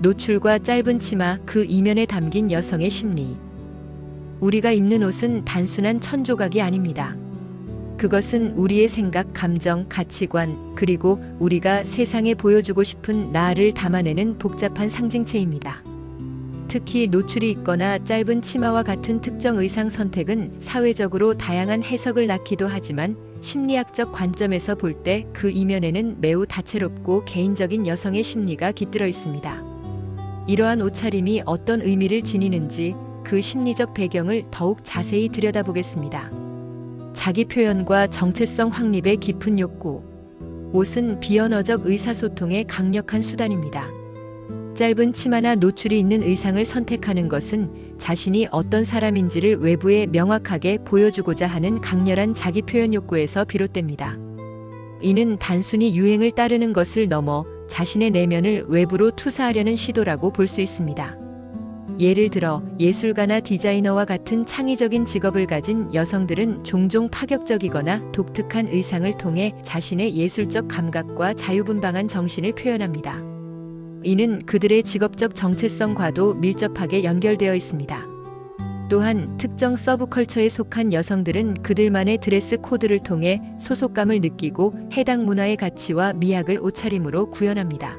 노출과 짧은 치마 그 이면에 담긴 여성의 심리. 우리가 입는 옷은 단순한 천조각이 아닙니다. 그것은 우리의 생각, 감정, 가치관, 그리고 우리가 세상에 보여주고 싶은 나를 담아내는 복잡한 상징체입니다. 특히 노출이 있거나 짧은 치마와 같은 특정 의상 선택은 사회적으로 다양한 해석을 낳기도 하지만 심리학적 관점에서 볼 때 그 이면에는 매우 다채롭고 개인적인 여성의 심리가 깃들어 있습니다. 이러한 옷차림이 어떤 의미를 지니는지 그 심리적 배경을 더욱 자세히 들여다보겠습니다. 자기 표현과 정체성 확립의 깊은 욕구. 옷은 비언어적 의사소통의 강력한 수단입니다. 짧은 치마나 노출이 있는 의상을 선택하는 것은 자신이 어떤 사람인지를 외부에 명확하게 보여주고자 하는 강렬한 자기 표현 욕구에서 비롯됩니다. 이는 단순히 유행을 따르는 것을 넘어 자신의 내면을 외부로 투사하려는 시도라고 볼 수 있습니다. 예를 들어 예술가나 디자이너와 같은 창의적인 직업을 가진 여성들은 종종 파격적이거나 독특한 의상을 통해 자신의 예술적 감각과 자유분방한 정신을 표현합니다. 이는 그들의 직업적 정체성과도 밀접하게 연결되어 있습니다. 또한 특정 서브컬처에 속한 여성들은 그들만의 드레스 코드를 통해 소속감을 느끼고 해당 문화의 가치와 미학을 옷차림으로 구현합니다.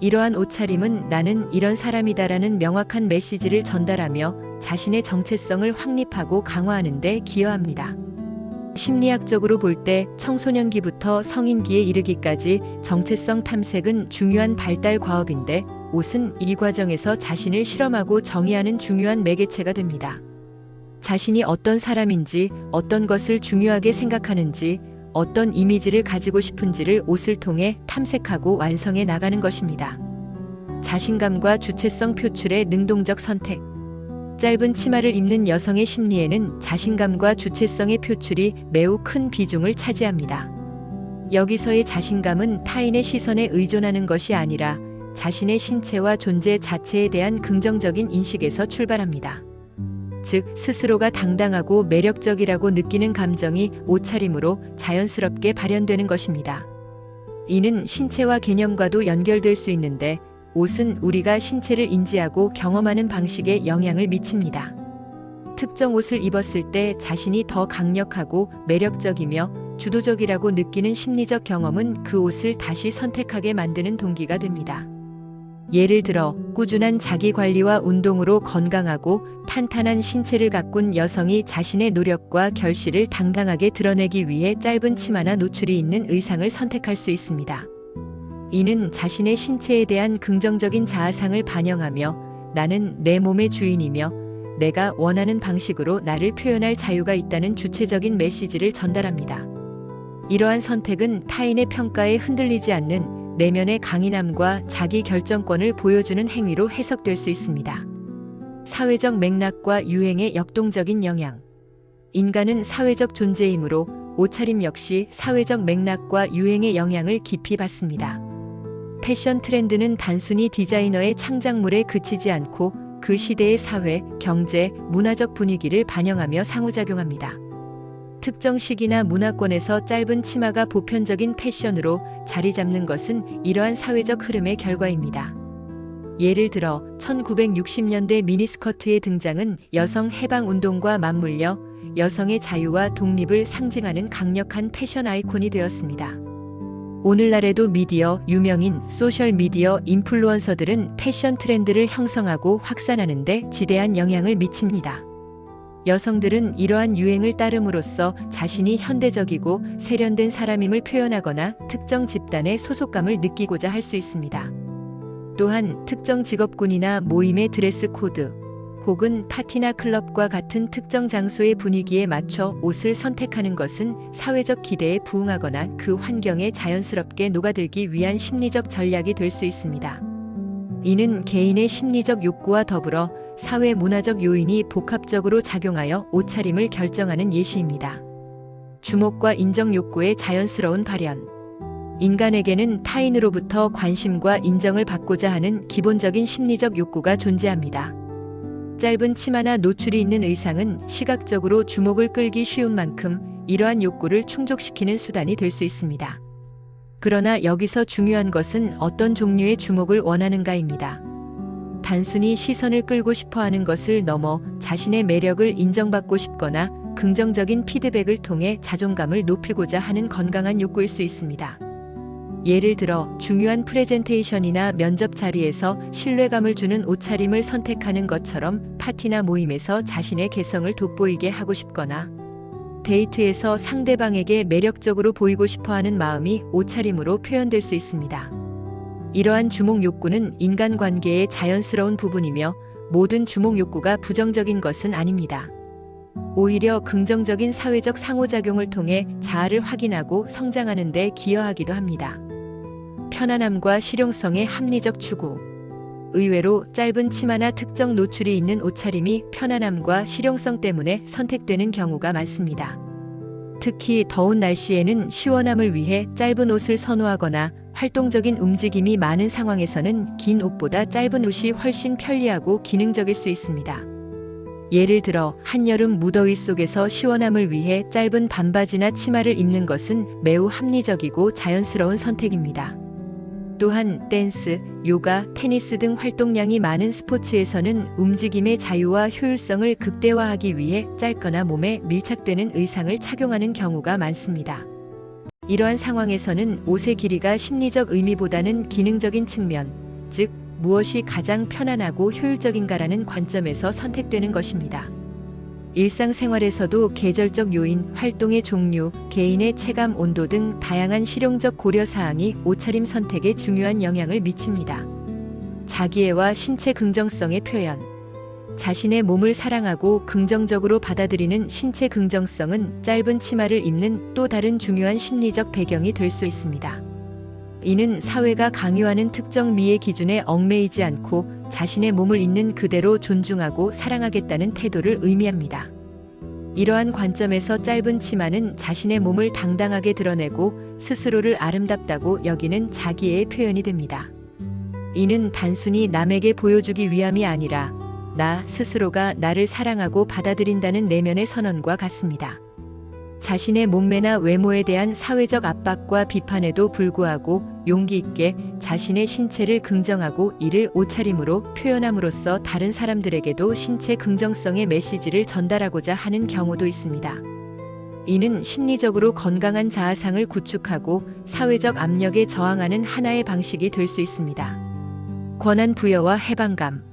이러한 옷차림은 나는 이런 사람이다라는 명확한 메시지를 전달하며 자신의 정체성을 확립하고 강화하는 데 기여합니다. 심리학적으로 볼 때 청소년기부터 성인기에 이르기까지 정체성 탐색은 중요한 발달 과업인데 옷은 이 과정에서 자신을 실험하고 정의하는 중요한 매개체가 됩니다. 자신이 어떤 사람인지, 어떤 것을 중요하게 생각하는지, 어떤 이미지를 가지고 싶은지를 옷을 통해 탐색하고 완성해 나가는 것입니다. 자신감과 주체성 표출의 능동적 선택. 짧은 치마를 입는 여성의 심리에는 자신감과 주체성의 표출이 매우 큰 비중을 차지합니다. 여기서의 자신감은 타인의 시선에 의존하는 것이 아니라 자신의 신체와 존재 자체에 대한 긍정적인 인식에서 출발합니다. 즉, 스스로가 당당하고 매력적이라고 느끼는 감정이 옷차림으로 자연스럽게 발현되는 것입니다. 이는 신체와 개념과도 연결될 수 있는데 옷은 우리가 신체를 인지하고 경험하는 방식에 영향을 미칩니다. 특정 옷을 입었을 때 자신이 더 강력하고 매력적이며 주도적이라고 느끼는 심리적 경험은 그 옷을 다시 선택하게 만드는 동기가 됩니다. 예를 들어 꾸준한 자기 관리와 운동으로 건강하고 탄탄한 신체를 가꾼 여성이 자신의 노력과 결실을 당당하게 드러내기 위해 짧은 치마나 노출이 있는 의상을 선택할 수 있습니다. 이는 자신의 신체에 대한 긍정적인 자아상을 반영하며 나는 내 몸의 주인이며 내가 원하는 방식으로 나를 표현할 자유가 있다는 주체적인 메시지를 전달합니다. 이러한 선택은 타인의 평가에 흔들리지 않는 내면의 강인함과 자기 결정권을 보여주는 행위로 해석될 수 있습니다. 사회적 맥락과 유행의 역동적인 영향. 인간은 사회적 존재이므로 옷차림 역시 사회적 맥락과 유행의 영향을 깊이 받습니다. 패션 트렌드는 단순히 디자이너의 창작물에 그치지 않고 그 시대의 사회, 경제, 문화적 분위기를 반영하며 상호작용합니다. 특정 시기나 문화권에서 짧은 치마가 보편적인 패션으로 자리 잡는 것은 이러한 사회적 흐름의 결과입니다. 예를 들어 1960년대 미니스커트의 등장은 여성 해방 운동과 맞물려 여성의 자유와 독립을 상징하는 강력한 패션 아이콘이 되었습니다. 오늘날에도 미디어, 유명인, 소셜미디어 인플루언서들은 패션 트렌드를 형성하고 확산하는데 지대한 영향을 미칩니다. 여성들은 이러한 유행을 따름으로써 자신이 현대적이고 세련된 사람임을 표현하거나 특정 집단의 소속감을 느끼고자 할 수 있습니다. 또한 특정 직업군이나 모임의 드레스 코드 혹은 파티나 클럽과 같은 특정 장소의 분위기에 맞춰 옷을 선택하는 것은 사회적 기대에 부응하거나 그 환경에 자연스럽게 녹아들기 위한 심리적 전략이 될 수 있습니다. 이는 개인의 심리적 욕구와 더불어 사회 문화적 요인이 복합적으로 작용하여 옷차림을 결정하는 예시입니다. 주목과 인정 욕구의 자연스러운 발현. 인간에게는 타인으로부터 관심과 인정을 받고자 하는 기본적인 심리적 욕구가 존재합니다. 짧은 치마나 노출이 있는 의상은 시각적으로 주목을 끌기 쉬운 만큼 이러한 욕구를 충족시키는 수단이 될 수 있습니다. 그러나 여기서 중요한 것은 어떤 종류의 주목을 원하는가입니다. 단순히 시선을 끌고 싶어 하는 것을 넘어 자신의 매력을 인정받고 싶거나 긍정적인 피드백을 통해 자존감을 높이고자 하는 건강한 욕구일 수 있습니다. 예를 들어 중요한 프레젠테이션이나 면접 자리에서 신뢰감을 주는 옷차림을 선택하는 것처럼 파티나 모임에서 자신의 개성을 돋보이게 하고 싶거나 데이트에서 상대방에게 매력적으로 보이고 싶어 하는 마음이 옷차림으로 표현될 수 있습니다. 이러한 주목 욕구는 인간관계의 자연스러운 부분이며 모든 주목 욕구가 부정적인 것은 아닙니다. 오히려 긍정적인 사회적 상호작용을 통해 자아를 확인하고 성장하는 데 기여하기도 합니다. 편안함과 실용성의 합리적 추구. 의외로 짧은 치마나 특정 노출이 있는 옷차림이 편안함과 실용성 때문에 선택되는 경우가 많습니다. 특히 더운 날씨에는 시원함을 위해 짧은 옷을 선호하거나 활동적인 움직임이 많은 상황에서는 긴 옷보다 짧은 옷이 훨씬 편리하고 기능적일 수 있습니다. 예를 들어 한여름 무더위 속에서 시원함을 위해 짧은 반바지나 치마를 입는 것은 매우 합리적이고 자연스러운 선택입니다. 또한 댄스, 요가, 테니스 등 활동량이 많은 스포츠에서는 움직임의 자유와 효율성을 극대화하기 위해 짧거나 몸에 밀착되는 의상을 착용하는 경우가 많습니다. 이러한 상황에서는 옷의 길이가 심리적 의미보다는 기능적인 측면, 즉, 무엇이 가장 편안하고 효율적인가라는 관점에서 선택되는 것입니다. 일상생활에서도 계절적 요인, 활동의 종류, 개인의 체감 온도 등 다양한 실용적 고려 사항이 옷차림 선택에 중요한 영향을 미칩니다. 자기애와 신체 긍정성의 표현. 자신의 몸을 사랑하고 긍정적으로 받아들이는 신체 긍정성은 짧은 치마를 입는 또 다른 중요한 심리적 배경이 될 수 있습니다. 이는 사회가 강요하는 특정 미의 기준에 얽매이지 않고 자신의 몸을 있는 그대로 존중하고 사랑하겠다는 태도를 의미합니다. 이러한 관점에서 짧은 치마는 자신의 몸을 당당하게 드러내고 스스로를 아름답다고 여기는 자기의 표현이 됩니다. 이는 단순히 남에게 보여주기 위함이 아니라 나 스스로가 나를 사랑하고 받아들인다는 내면의 선언과 같습니다. 자신의 몸매나 외모에 대한 사회적 압박과 비판에도 불구하고 용기 있게 자신의 신체를 긍정하고 이를 옷차림으로 표현함으로써 다른 사람들에게도 신체 긍정성의 메시지를 전달하고자 하는 경우도 있습니다. 이는 심리적으로 건강한 자아상을 구축하고 사회적 압력에 저항하는 하나의 방식이 될 수 있습니다. 권한 부여와 해방감.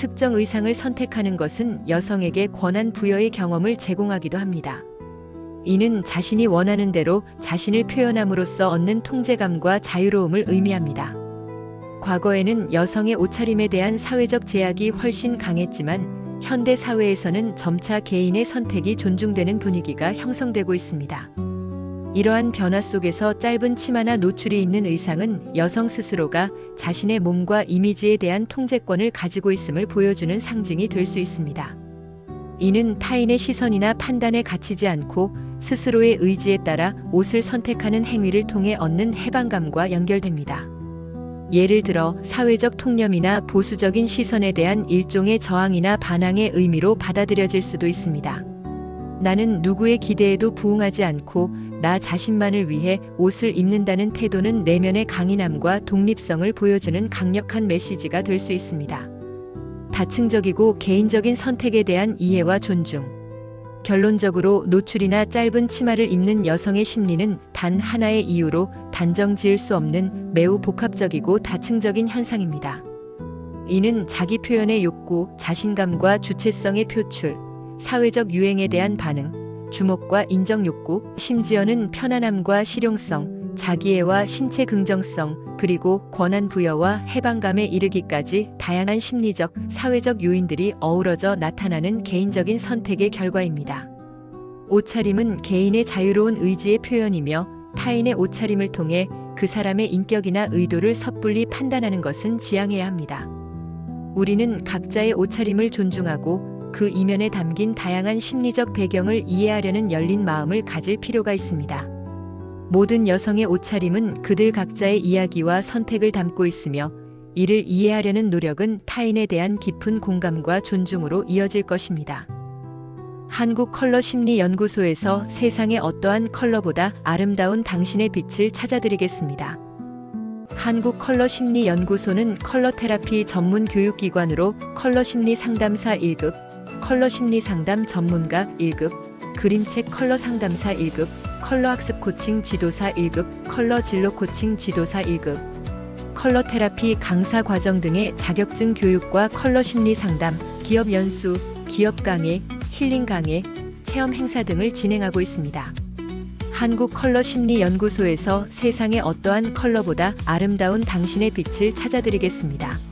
특정 의상을 선택하는 것은 여성에게 권한 부여의 경험을 제공하기도 합니다. 이는 자신이 원하는 대로 자신을 표현함으로써 얻는 통제감과 자유로움을 의미합니다. 과거에는 여성의 옷차림에 대한 사회적 제약이 훨씬 강했지만 현대 사회에서는 점차 개인의 선택이 존중되는 분위기가 형성되고 있습니다. 이러한 변화 속에서 짧은 치마나 노출이 있는 의상은 여성 스스로가 자신의 몸과 이미지에 대한 통제권을 가지고 있음을 보여주는 상징이 될 수 있습니다. 이는 타인의 시선이나 판단에 갇히지 않고 스스로의 의지에 따라 옷을 선택하는 행위를 통해 얻는 해방감과 연결됩니다. 예를 들어 사회적 통념이나 보수적인 시선에 대한 일종의 저항이나 반항의 의미로 받아들여질 수도 있습니다. 나는 누구의 기대에도 부응하지 않고 나 자신만을 위해 옷을 입는다는 태도는 내면의 강인함과 독립성을 보여주는 강력한 메시지가 될 수 있습니다. 다층적이고 개인적인 선택에 대한 이해와 존중. 결론적으로 노출이나 짧은 치마를 입는 여성의 심리는 단 하나의 이유로 단정 지을 수 없는 매우 복합적이고 다층적인 현상입니다. 이는 자기 표현의 욕구, 자신감과 주체성의 표출, 사회적 유행에 대한 반응, 주목과 인정 욕구, 심지어는 편안함과 실용성, 자기애와 신체 긍정성, 그리고 권한 부여와 해방감에 이르기까지 다양한 심리적, 사회적 요인들이 어우러져 나타나는 개인적인 선택의 결과입니다. 옷차림은 개인의 자유로운 의지의 표현이며 타인의 옷차림을 통해 그 사람의 인격이나 의도를 섣불리 판단하는 것은 지양해야 합니다. 우리는 각자의 옷차림을 존중하고 그 이면에 담긴 다양한 심리적 배경을 이해하려는 열린 마음을 가질 필요가 있습니다. 모든 여성의 옷차림은 그들 각자의 이야기와 선택을 담고 있으며 이를 이해하려는 노력은 타인에 대한 깊은 공감과 존중으로 이어질 것입니다. 한국 컬러 심리 연구소에서 세상의 어떠한 컬러보다 아름다운 당신의 빛을 찾아드리겠습니다. 한국 컬러 심리 연구소는 컬러 테라피 전문 교육기관으로 컬러 심리 상담사 1급, 컬러 심리 상담 전문가 1급, 그림책 컬러 상담사 1급, 컬러 학습 코칭 지도사 1급, 컬러 진로 코칭 지도사 1급, 컬러 테라피 강사 과정 등의 자격증 교육과 컬러 심리 상담, 기업 연수, 기업 강의, 힐링 강의, 체험 행사 등을 진행하고 있습니다. 한국 컬러 심리 연구소에서 세상의 어떠한 컬러보다 아름다운 당신의 빛을 찾아드리겠습니다.